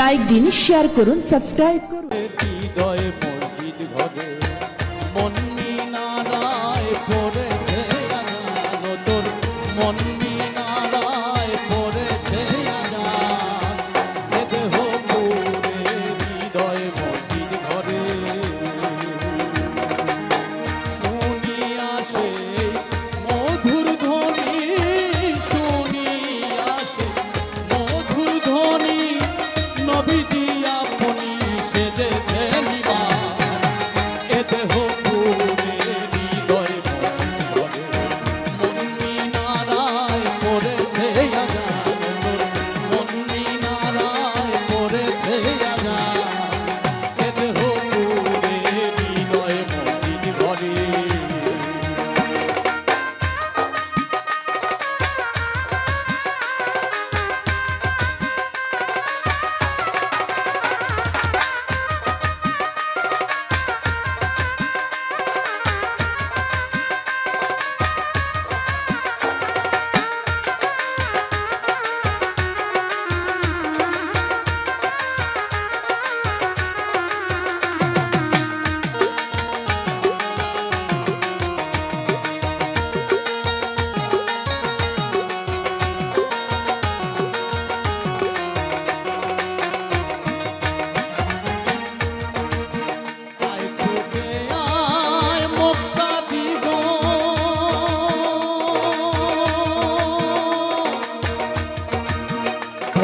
Like দিন share করুন subscribe করুন। হৃদয়ে মসজিদ ঘরে মন মিনারায় পড়ে David.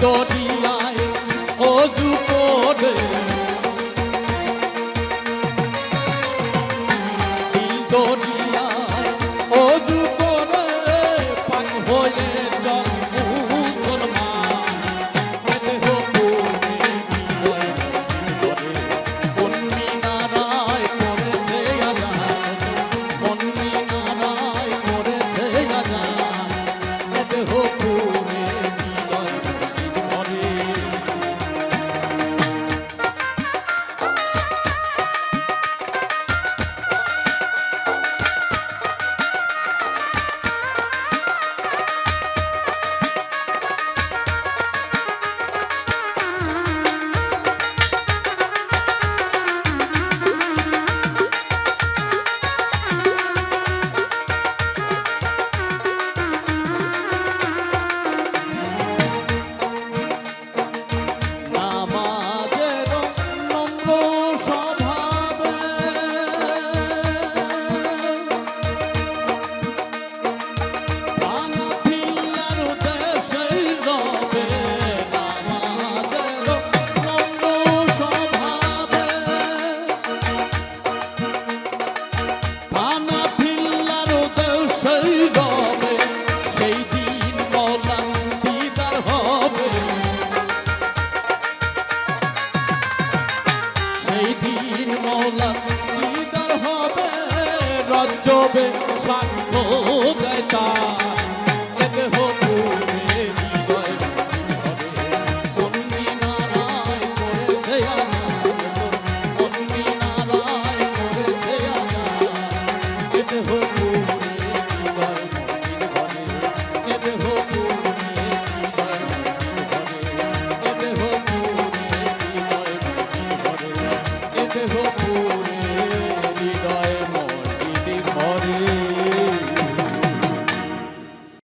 যদি হবে সাক্ষ্য দেয় এক